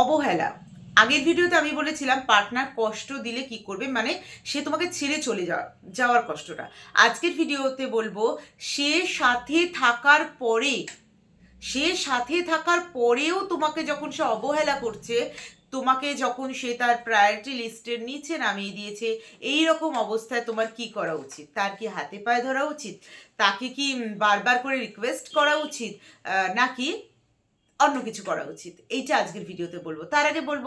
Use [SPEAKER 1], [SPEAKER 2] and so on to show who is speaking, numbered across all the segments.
[SPEAKER 1] অবহেলা। আগের ভিডিওতে আমি বলেছিলাম, পার্টনার কষ্ট দিলে কি করবে? মানে সে তোমাকে ছেড়ে চলে যাওয়া, যাওয়ার কষ্টটা। আজকের ভিডিওতে বলব, সে সাথে থাকার পরে, সে সাথে থাকার পরেও তোমাকে যখন সে অবহেলা করছে, তোমাকে যখন সে তার প্রায়োরিটি লিস্টের নিচে নামিয়ে দিয়েছে এই রকম অবস্থায় তোমার কি করা উচিত? তার কি হাতে পায়ে ধরা উচিত? তাকে কি বারবার করে রিকোয়েস্ট করা উচিত? নাকি অন্য কিছু করা উচিত। এইটা আজকের ভিডিওতে বলব। তার আগে বলব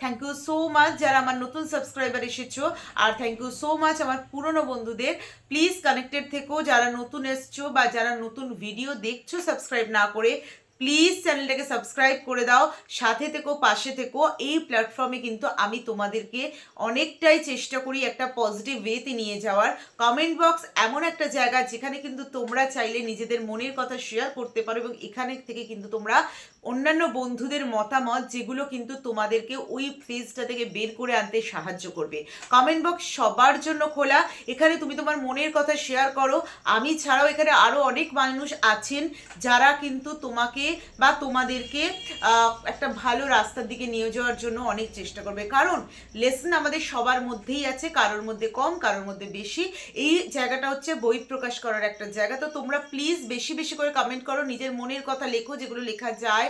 [SPEAKER 1] থ্যাংক ইউ সো মাচ যারা আমার নতুন সাবস্ক্রাইবার এসেছ, আর থ্যাংক ইউ সো মাচ আমার পুরনো বন্ধুদের। প্লিজ কানেক্টেড থেকো, যারা নতুন এসছো বা যারা নতুন ভিডিও দেখছ সাবস্ক্রাইব না করে প্লিজ চ্যানেলটাকে সাবস্ক্রাইব করে দাও, সাথে থেকো, পাশে থেকো। এই প্ল্যাটফর্মে কিন্তু আমি তোমাদেরকে অনেকটাই চেষ্টা করি একটা পজিটিভ ওয়েতে নিয়ে যাওয়ার। কমেন্ট বক্স এমন একটা জায়গা যেখানে কিন্তু তোমরা চাইলে নিজেদের মনের কথা শেয়ার করতে পারো এবং এখানে থেকে কিন্তু তোমরা অন্যান্য বন্ধুদের মতামত যেগুলো কিন্তু তোমাদেরকে ওই ফেজটা থেকে বের করে আনতে সাহায্য করবে। কমেন্ট বক্স সবার জন্য খোলা। এখানে তুমি তোমার মনের কথা শেয়ার করো। আমি ছাড়াও এখানে আরও অনেক মানুষ আছেন যারা কিন্তু তোমাকে বা তোমাদেরকে একটা ভালো রাস্তার দিকে নিয়ে যাওয়ার জন্য অনেক চেষ্টা করবে। কারণ লেসন আমাদের সবার মধ্যেই আছে, কারোর মধ্যে কম, কারোর মধ্যে বেশি। এই জায়গাটা হচ্ছে বই প্রকাশ করার একটা জায়গা। তো তোমরা প্লিজ বেশি বেশি করে কমেন্ট করো। নিজের মনের কথা লেখো, যেগুলো লেখা যায়।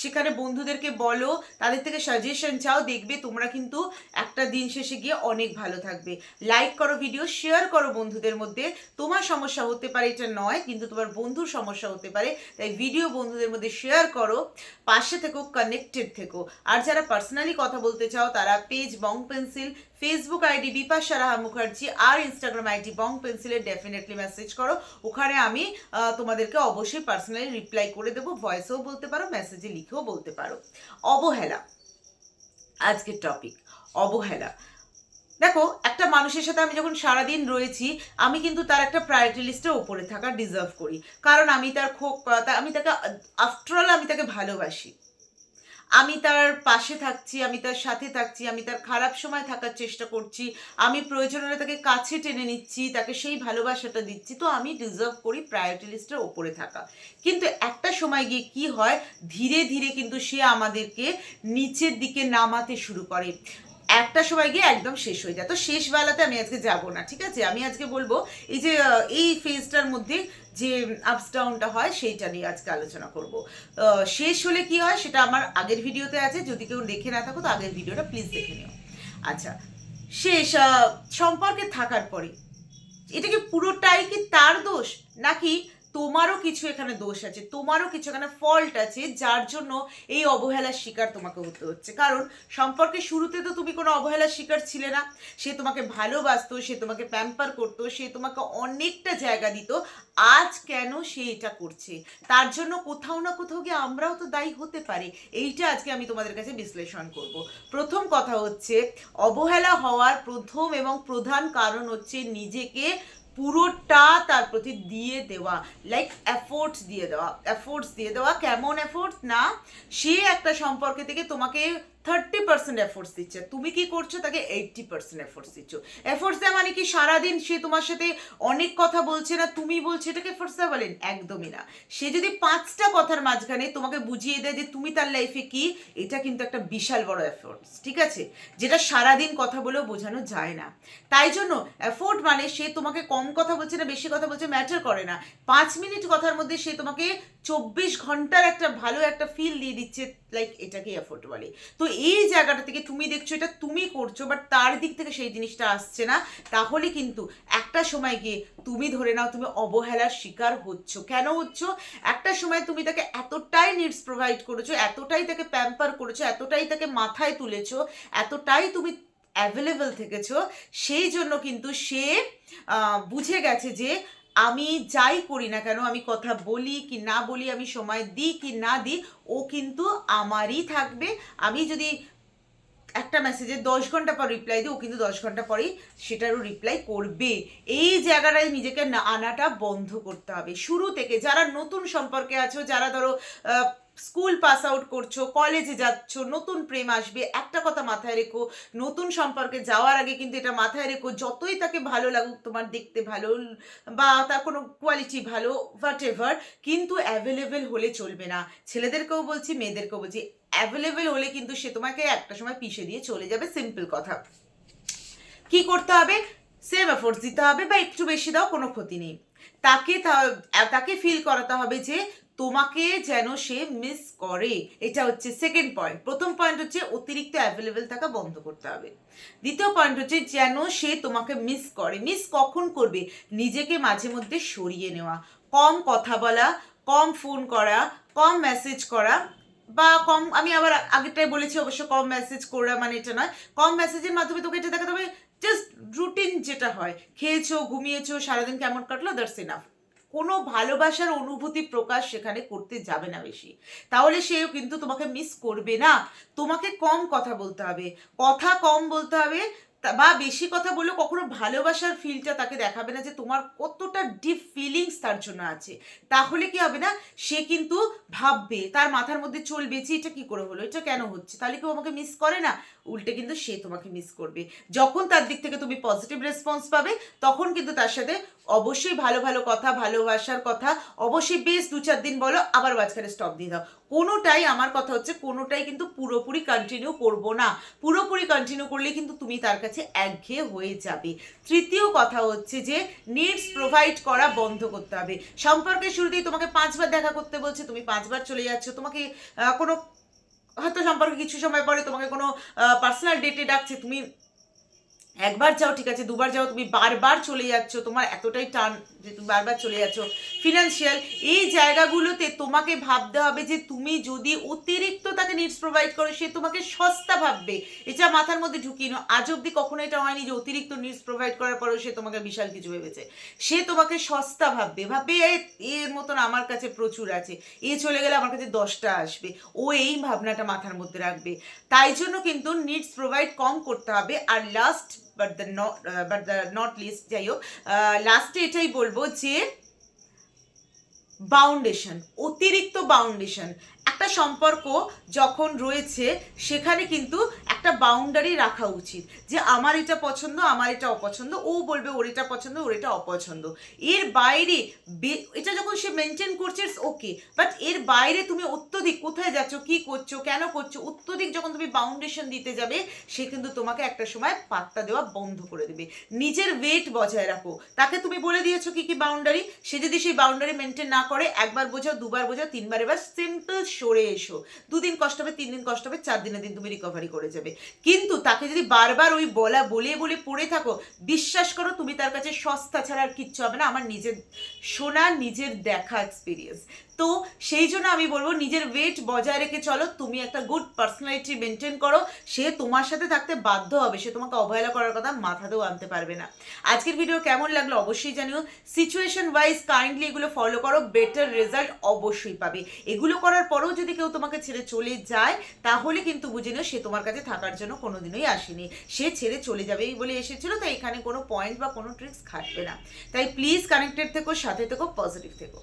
[SPEAKER 1] সেখানে বন্ধুদেরকে বলো, তাদের থেকে সাজেশন চাও, দেখবে তোমরা কিন্তু একটা দিন শেষে গিয়ে অনেক ভালো থাকবে। লাইক করো ভিডিও শেয়ার করো বন্ধুদের মধ্যে। তোমার সমস্যা হতে পারে, এটা নয়, কিন্তু তোমার বন্ধুর সমস্যা হতে পারে, তাই ভিডিও বন্ধুদের মধ্যে শেয়ার করো, পাশে থেকো কানেক্টেড থেকো। আর যারা পার্সোনালি কথা বলতে চাও, তারা page Bong Pencil Facebook ID Bipasha Raha Mukherjee আর ইনস্টাগ্রাম আইডি বং পেন্সিলে ডেফিনেটলি মেসেজ করো। ওখানে আমি তোমাদেরকে অবশ্যই পার্সোনালি রিপ্লাই করে দেবো। ভয়েসেও বলতে পারো মেসেজে লিখেও বলতে পারো। অবহেলা। আজকের টপিক অবহেলা। দেখো, একটা মানুষের সাথে আমি যখন সারাদিন রয়েছি, আমি কিন্তু তার একটা প্রায়োরিটি লিস্টের ওপরে থাকা ডিজার্ভ করি। কারণ আমি তার খুব আমি তাকে আফটারঅল আমি তাকে ভালোবাসি। আমি তার পাশে থাকছি, আমি তার সাথে থাকছি, আমি তার খারাপ সময় থাকার চেষ্টা করছি, আমি প্রয়োজন হলে তাকে কাছে টেনে নিচ্ছি, তাকে সেই ভালোবাসাটা দিচ্ছি, তো আমি ডিজার্ভ করি প্রায়োরিটি লিস্টের ওপরে থাকা। কিন্তু একটা সময় গিয়ে কি হয়? ধীরে ধীরে কিন্তু সে আমাদেরকে নিচের দিকে নামাতে শুরু করে। একটা সময় গিয়ে একদম শেষ হয়ে যায়। তো শেষ বেলাতে আমি আজকে যাব না, ঠিক আছে? আমি আজকে বলব, এই যে এই ফেজটার মধ্যে যে আপস ডাউনটা হয়, সেইটা নিয়ে আজকে আলোচনা করব। শেষ হলে কি হয়, সেটা আমার আগের ভিডিওতে আছে। যদি কেউ দেখে না থাকো, তো আগের ভিডিওটা প্লিজ দেখে নিও। আচ্ছা শেষ সম্পর্কে থাকার পরে, এটা কি পুরোটাই কি তার দোষ? নাকি তোমারও কিছু এখানে দোষ আছে, তোমারও কিছু এখানে ফল্ট আছে, যার জন্য এই অবহেলার শিকার তোমাকে হতে হচ্ছে। কারণ সম্পর্কে শুরুতে তো তুমি কোনো অবহেলার শিকার ছিলে না। সে তোমাকে ভালোবাসতো, সে তোমাকে প্যাম্পার করতো, সে তোমাকে অনেকটা জায়গা দিত। আজ কেন সে এটা করছে? তার জন্য কোথাও না কোথাও গিয়ে আমরাও তো দায়ী হতে পারি। এইটা আজকে আমি তোমাদের কাছে বিশ্লেষণ করব। প্রথম কথা হচ্ছে, অবহেলা হওয়ার প্রথম এবং প্রধান কারণ হচ্ছে নিজেকে পুরোটা তার প্রতি দিয়ে দেওয়া লাইক অ্যাফোর্টস দিয়ে দেওয়া এফোর্টস দিয়ে দেওয়া, কেমন অ্যাফোর্টস না? সে একটা সম্পর্কে থেকে তোমাকে থার্টি পার্সেন্ট এফোর্টস দিচ্ছে। তুমি কি করছ? তাকে এইটটি পার্সেন্ট এফোর্টস দিচ্ছ। এফোর্টস দেওয়া মানে কি সারাদিন সে তোমার সাথে অনেক কথা বলছে না, তুমি বলছো, এটাকে এফোর্টস দেওয়া বলেন? একদমই না। সে যদি পাঁচটা কথার মাঝখানে তোমাকে বুঝিয়ে দেয় যে তুমি তার লাইফে কি, এটা কিন্তু একটা বিশাল বড় এফোর্টস ঠিক আছে? যেটা সারাদিন কথা বলেও বোঝানো যায় না। তাই জন্য এফোর্ট মানে সে তোমাকে কম কথা বলছে না, বেশি কথা বলছে ম্যাটার করে না। পাঁচ মিনিট কথার মধ্যে সে তোমাকে চব্বিশ ঘণ্টার একটা ভালো একটা ফিল দিয়ে দিচ্ছে লাইক এটাকে এফোর্ট বলে। তো এই জায়গাটা থেকে তুমি দেখছ, এটা তুমি করছ বাট তার দিক থেকে সেই জিনিসটা আসছে না। তাহলে কিন্তু একটা সময় গিয়ে তুমি ধরে নাও তুমি অবহেলার শিকার হচ্ছ। কেন হচ্ছ? একটা সময় তুমি তাকে এতটাই নিডস প্রোভাইড করেছ, এতটাই তাকে প্যাম্পার করেছ, এতটাই তাকে মাথায় তুলেছো, এতটাই তুমি অ্যাভেলেবেল থেকেছো, সেই জন্য কিন্তু সে বুঝে গেছে যে আমি যাই করি না কেন, আমি কথা বলি কি না বলি, আমি সময় দিই কি না দিই, ও কিন্তু আমারই থাকবে। আমি যদি একটা মেসেজে দশ ঘণ্টা পর রিপ্লাই দিই, ও কিন্তু দশ ঘণ্টা পরেই সেটারও রিপ্লাই করবে। এই জায়গাটায় নিজেকে আনাটা বন্ধ করতে হবে। শুরু থেকে যারা নতুন সম্পর্কে আছো, যারা ধরো স্কুল পাস আউট করছ কলেজে যাচ্ছ, নতুন প্রেম আসবে, একটা কথা মাথায় রেখো, নতুন সম্পর্কে যাওয়ার আগে কিন্তু এটা মাথায় রেখো, যতই তাকে ভালো লাগুক, তোমার দেখতে ভালো বা তার কোনো কোয়ালিটি ভালো হোয়াট এভার কিন্তু অ্যাভেলেবেল হলে চলবে না। ছেলেদেরকেও বলছি, মেয়েদেরকেও বলছি অ্যাভেলেবেল হলে কিন্তু সে তোমাকে একটা সময় পিষে দিয়ে চলে যাবে সিম্পল কথা। কি করতে হবে? সেম এফোর্টস দিতে হবে বা একটু বেশি দাও, কোনো ক্ষতি নেই। তাকে তাকে ফিল করাতে হবে যে তোমাকে যেন সে মিস করে। এটা হচ্ছে সেকেন্ড পয়েন্ট প্রথম পয়েন্ট হচ্ছে অতিরিক্ত অ্যাভেলেবেল থাকা বন্ধ করতে হবে। দ্বিতীয় পয়েন্ট হচ্ছে যেন সে তোমাকে মিস করে। মিস কখন করবে? নিজেকে মাঝে মধ্যে সরিয়ে নেওয়া। কম কথা বলা, কম ফোন করা, কম মেসেজ করা বা কম, আমি আবার আগেরটাই বলেছি, অবশ্য কম মেসেজ করা মানে এটা নয়। কম মেসেজের মাধ্যমে তোকে এটা দেখাতে হবে। জাস্ট রুটিন যেটা হয়। খেয়েছো, ঘুমিয়েছো, সারাদিন কেমন কাটলো দ্যাটস ইনাফ কোনো ভালোবাসার অনুভূতি প্রকাশ সেখানে করতে যাবে না বেশি। তাহলে সেও কিন্তু তোমাকে মিস করবে না। তোমাকে কম কথা বলতে হবে। কথা কম বলতে হবে বা বেশি কথা বললেও কখনো ভালোবাসার ফিলটা তাকে দেখাবে না যে তোমার কতটা ডিপ ফিলিংস তার জন্য আছে। তাহলে কি হবে না? সে কিন্তু ভাববে, তার মাথার মধ্যে চলবে যে এটা কি করে হলো, এটা কেন হচ্ছে? তাহলে কেউ আমাকে মিস করে না? উল্টে কিন্তু সে তোমাকে মিস করবে। যখন তার দিক থেকে তুমি পজিটিভ রেসপন্স পাবে, তখন কিন্তু তার সাথে অবশ্যই ভালো ভালো কথা, ভালোবাসার কথা, অবশ্যই বেশ দু চার দিন বলো, আবার মাঝখানে স্টপ দিয়ে দাও। কোনোটাই আমার কথা হচ্ছে কোনোটাই কিন্তু পুরোপুরি কন্টিনিউ করব না। পুরোপুরি কন্টিনিউ করলে কিন্তু তুমি তার কাছে একঘেয়ে হয়ে যাবে। তৃতীয় কথা হচ্ছে যে নিডস প্রোভাইড করা বন্ধ করতে হবে। সম্পর্কের শুরুতেই তোমাকে পাঁচবার দেখা করতে বলছে, তুমি পাঁচবার চলে যাচ্ছ। তোমাকে কোনো, হয়তো সম্পর্কে কিছু সময় পরে তোমাকে কোনো পার্সোনাল ডেটে ডাকছে, তুমি একবার যাও, ঠিক আছে, দুবার যাও, তুমি বারবার চলে যাচ্ছ। তোমার এতটাই টান যে তুমি বারবার চলে যাচ্ছ। ফিনান্সিয়াল এই জায়গাগুলোতে তোমাকে ভাবতে হবে যে তুমি যদি অতিরিক্ত তাকে নিডস প্রোভাইড করো, সে তোমাকে সস্তা ভাববে। এটা মাথার মধ্যে ঢুকিয়ে নাও। আজ অব্দি কখনো এটা হয়নি যে অতিরিক্ত নিডস প্রোভাইড করার পরেও সে তোমাকে বিশাল কিছু ভেবেছে। সে তোমাকে সস্তা ভাববে। ভাববে এর মতন আমার কাছে প্রচুর আছে। এ চলে গেলে আমার কাছে দশটা আসবে। ও এই ভাবনাটা মাথার মধ্যে রাখবে। তাই জন্য কিন্তু নিডস প্রোভাইড কম করতে হবে। আর last but the not but the not least যাই হোক লাস্টে এটাই বলব যে বাউন্ডেশন অতিরিক্ত বাউন্ডেশন একটা সম্পর্ক যখন রয়েছে, সেখানে কিন্তু একটা বাউন্ডারি রাখা উচিত। যে আমার এটা পছন্দ, আমার এটা অপছন্দ, ও বলবে ওর এটা পছন্দ, ওর এটা অপছন্দ। এর বাইরে এটা যখন সে মেনটেন করছে ওকে বাট এর বাইরে তুমি অত্যধিক কোথায় যাচ্ছ, কি করছ, কেন করছ, অত্যধিক যখন তুমি বাউন্ডেশন দিতে যাবে, সে কিন্তু তোমাকে একটা সময় পাত্তা দেওয়া বন্ধ করে দেবে। নিজের ওয়েট বজায় রাখো। তাকে তুমি বলে দিয়েছ কি কি বাউন্ডারি সে যদি সেই বাউন্ডারি মেনটেন না করে, একবার বোঝাও, দুবার বোঝাও, তিনবার, এবার সিম্পল সরে এসো। দুদিন কষ্ট হবে তিন দিন কষ্ট হবে চার দিনের দিন তুমি রিকভারি করে যাবে। কিন্তু তাকে যদি বারবার ওই বলা বলে বলে পড়ে থাকো, বিশ্বাস করো তুমি তার কাছে সস্তা ছাড়া আর কিচ্ছু হবে না, আমার নিজের শোনা নিজের দেখা এক্সপিরিয়েন্স তো সেই জন্য আমি বলব, নিজের ওয়েট বজায় রেখে চলো, তুমি একটা গুড পার্সোনালিটি মেনটেন করো। সে তোমার সাথে থাকতে বাধ্য হবে, সে তোমাকে অবহেলা করার কথা মাথাতেও আনতে পারবে না। আজকের ভিডিও কেমন লাগল অবশ্যই জানিও। সিচুয়েশন ওয়াইজ কাইন্ডলি এগুলো ফলো করো বেটার রেজাল্ট অবশ্যই পাবে। এগুলো করার পরেও যদি কেউ তোমাকে ছেড়ে চলে যায়, তাহলে কিন্তু বুঝে নিও সে তোমার কাছে থাকার জন্য কোনোদিনই আসেনি। সে ছেড়ে চলে যাবেই বলে এসেছিল, তাই এখানে কোনো পয়েন্ট বা কোনো ট্রিক্স খাটবে না। তাই প্লিজ কানেক্টেড থেকো, সাথে থেকো পজিটিভ থেকো।